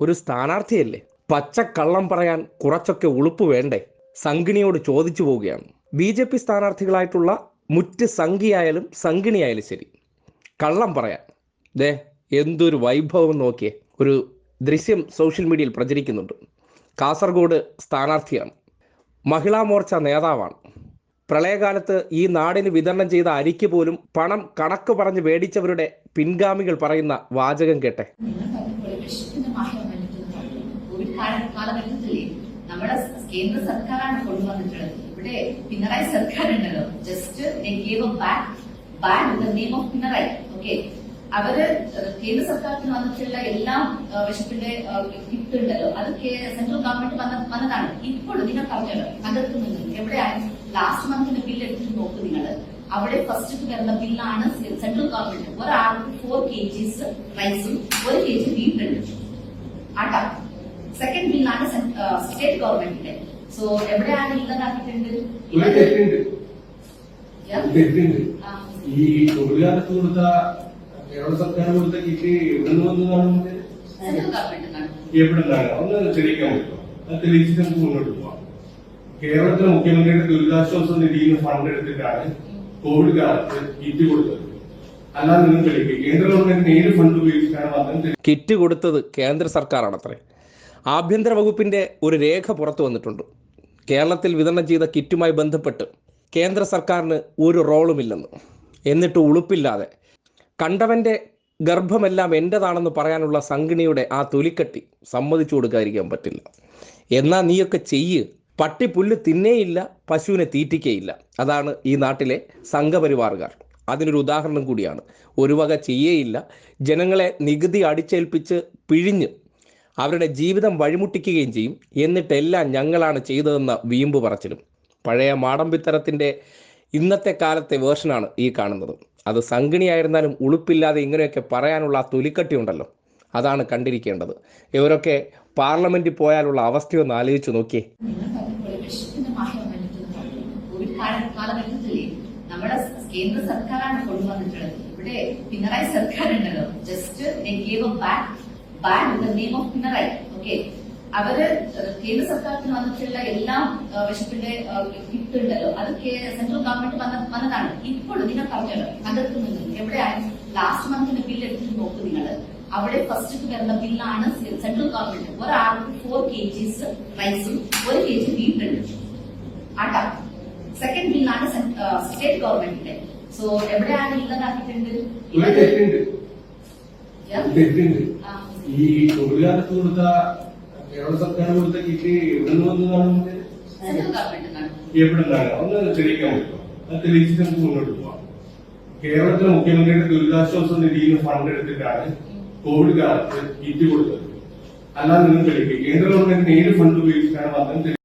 ഒരു സ്ഥാനാർത്ഥിയല്ലേ? കള്ളം പറയാൻ കുറച്ചൊക്കെ ഉളുപ്പ് വേണ്ടേ? സംഗിണിയോട് ചോദിച്ചു പോവുകയാണ്. ബി ജെ പി സ്ഥാനാർത്ഥികളായിട്ടുള്ള മുറ്റ് സംഘിയായാലും സംഘിണിയായാലും ശരി. കള്ളം പറയാൻ. ദേ എന്തൊരു വൈഭവം നോക്കിയേ. ഒരു ദൃശ്യം സോഷ്യൽ മീഡിയയിൽ പ്രചരിക്കുന്നുണ്ട്. കാസർഗോഡ് സ്ഥാനാർത്ഥിയാണ്. മഹിളാ മോർച്ച നേതാവാണ്. പ്രളയകാലത്ത് ഈ നാടിന് വിതരണം ചെയ്ത അരിക്ക് പോലും പണം കണക്ക് പറഞ്ഞ് മേടിച്ചവരുടെ പിൻഗാമികൾ പറയുന്ന വാചകം കേട്ടെ നിങ്ങൾ പറഞ്ഞ വിശപ്പിന്റെ മാറ്റം വേണ്ടിയിട്ടുണ്ട് കോവിഡ് കാല കാലഘട്ടത്തിലെ നമ്മുടെ കേന്ദ്ര സർക്കാരാണ് കൊണ്ടുവന്നിട്ടുള്ളത്. ഇവിടെ പിണറായി സർക്കാർ ഉണ്ടല്ലോ just back back the name of Pinarayi. Okay അവർ കേന്ദ്ര സർക്കാരിന് വന്നിട്ടുള്ള എല്ലാ വിശപ്പിന്റെ കിറ്റ് ഉണ്ടല്ലോ അത് സെൻട്രൽ ഗവൺമെന്റ് വന്ന വന്നതാണ്. ഇപ്പോൾ നിങ്ങൾ പറഞ്ഞല്ലോ അകത്ത് നിന്ന്. എവിടെയാണ്? ലാസ്റ്റ് മന്തിന്റെ ബില്ല് എടുത്തിട്ട് നോക്ക് നിങ്ങൾ. അവിടെ ഫസ്റ്റ് വരുന്ന ബില്ലാണ് സെൻട്രൽ ഗവൺമെന്റ് ഒരാൾക്ക് ഫോർ കെ ജിസ് റൈസും ഒരു കെ ജി വീട്ടുണ്ട് ആട്ട? സെക്കൻഡ് ബില്ലാണ് സ്റ്റേറ്റ് ഗവൺമെന്റിന്റെ സോ എവിടെയാണ് ഇല്ലാതാക്കിയിട്ടുണ്ട് ഒരു തെറ്റുണ്ട്. Yeah? തെറ്റുണ്ട്. ആ. ഈ തൊഴിലാളത്ത് കൊടുത്ത കേരള സർക്കാർ കൊടുത്ത കിറ്റ് എവിടെ നിന്ന് വന്നതാണ് എവിടെ നിന്നാണ് ഒന്ന് തെളിയിക്കാൻ പറ്റുമോ? അത് തെളിയിച്ചിട്ട് നമുക്ക് മുന്നോട്ട് പോവാം. കേരളത്തിലെ മുഖ്യമന്ത്രിയുടെ ദുരിതാശ്വാസ നിധിയിൽ നിന്ന് ഫണ്ട് എടുത്തിട്ടാണ് കോവിഡ് കാലത്ത് കിറ്റ് കൊടുത്തത്. അല്ലാതെ നിങ്ങൾ തെളിയിക്കുക കേന്ദ്ര ഗവൺമെന്റ് നേരിട്ട് ഫണ്ട് ഉപയോഗിച്ചിട്ടാണ് വന്നത് കിറ്റ് കൊടുത്തത് കേന്ദ്ര സർക്കാരാണത്രേ. ആഭ്യന്തര വകുപ്പിന്റെ ഒരു രേഖ പുറത്തു വന്നിട്ടുണ്ട്. കേരളത്തിൽ വിതരണം ചെയ്ത കിറ്റുമായി ബന്ധപ്പെട്ട് കേന്ദ്ര സർക്കാരിന് ഒരു റോളുമില്ലെന്ന്. എന്നിട്ട് ഉളുപ്പില്ലാതെ കണ്ടവന്റെ ഗർഭമെല്ലാം എന്റെതാണെന്ന് പറയാനുള്ള സംഗിണിയുടെ ആ തൊലിക്കട്ടി സമ്മതിച്ചു കൊടുക്കാതിരിക്കാൻ പറ്റില്ല. എന്നാ നീയൊക്കെ ചെയ്യ്. പട്ടി പുല്ല് തിന്നേയില്ല പശുവിനെ തീറ്റിക്കേയില്ല. അതാണ് ഈ നാട്ടിലെ സംഘപരിവാറുകാർ. അതിനൊരു ഉദാഹരണം കൂടിയാണ്. ഒരു വക ചെയ്യേയില്ല. ജനങ്ങളെ നികുതി അടിച്ചേൽപ്പിച്ച് പിഴിഞ്ഞ് അവരുടെ ജീവിതം വഴിമുട്ടിക്കുകയും ചെയ്യും. എന്നിട്ടെല്ലാം ഞങ്ങളാണ് ചെയ്തതെന്ന് വീമ്പ് പറച്ചിലും. പഴയ മാടമ്പിത്തരത്തിന്റെ ഇന്നത്തെ കാലത്തെ വേർഷനാണ് ഈ കാണുന്നത്. അത് സംഗിണിയായിരുന്നാലും ഉളുപ്പില്ലാതെ ഇങ്ങനെയൊക്കെ പറയാനുള്ള ആ തൊലിക്കട്ടി ഉണ്ടല്ലോ. അതാണ് കണ്ടിരിക്കേണ്ടത്. ഇവരൊക്കെ പാർലമെന്റിൽ പോയാലുള്ള അവസ്ഥയൊന്ന് ആലോചിച്ചു നോക്കിയേ. നമ്മുടെ കേന്ദ്ര സർക്കാരാണ് കൊണ്ടുവന്നിട്ടുള്ളത്. ഇവിടെ പിണറായി സർക്കാർ ഉണ്ടല്ലോ just back back the name of Pinarayi okay അവർ കേന്ദ്ര സർക്കാരിന് വന്നിട്ടുള്ള എല്ലാ വിശപ്പിന്റെ കിറ്റ് ഉണ്ടല്ലോ അത് സെൻട്രൽ ഗവൺമെന്റ് വന്ന വന്നതാണ്. ഇപ്പോഴും നിങ്ങൾ പറഞ്ഞല്ലോ. അകത്ത് നിന്ന് എവിടെയാണ് ലാസ്റ്റ് മന്തിന്റെ ബില്ല് എടുത്തിട്ട് നോക്ക് നിങ്ങൾ അവിടെ ഫസ്റ്റ് വരുന്ന ബില്ലാണ് സെൻട്രൽ ഗവൺമെന്റ് ഒരാൾക്ക് ഫോർ കെ ജിസ് റൈസും ഒരു കെ ജി ബീഫുണ്ട് ആട്ടാ. സെക്കൻഡ് ബില്ലാണ് സ്റ്റേറ്റ് ഗവൺമെന്റിന്റെ സോ എവിടെയാണ് ഇല്ലാതാക്കിയിട്ടുണ്ട് ഒരു തെറ്റുണ്ട് Yeah? തെറ്റുണ്ട് ആ. ഈ തൊഴിലാളിക്ക് കൊടുത്ത കേരള സർക്കാർ കൊടുത്ത കിറ്റ് എവിടെ നിന്ന് വന്നതാണ് എവിടെ നിന്നാണ് ഒന്ന് തെളിയിക്കാൻ പറ്റുമോ? അത് തെളിയിച്ചിട്ട് നമുക്ക് മുന്നോട്ട് പോവാം. കേരളത്തിലെ മുഖ്യമന്ത്രിയുടെ ദുരിതാശ്വാസ നിധിയിൽ ഫണ്ട് എടുത്തിട്ടാണ് കോവിഡ് കാലത്ത് കിറ്റ് കൊടുത്തത്. അല്ലാതെ നിങ്ങൾ തെളിയിക്കുക. കേന്ദ്ര ഗവൺമെന്റ് നേരിട്ട് ഫണ്ട് ഉപയോഗിച്ചിട്ടാണ് വന്നത്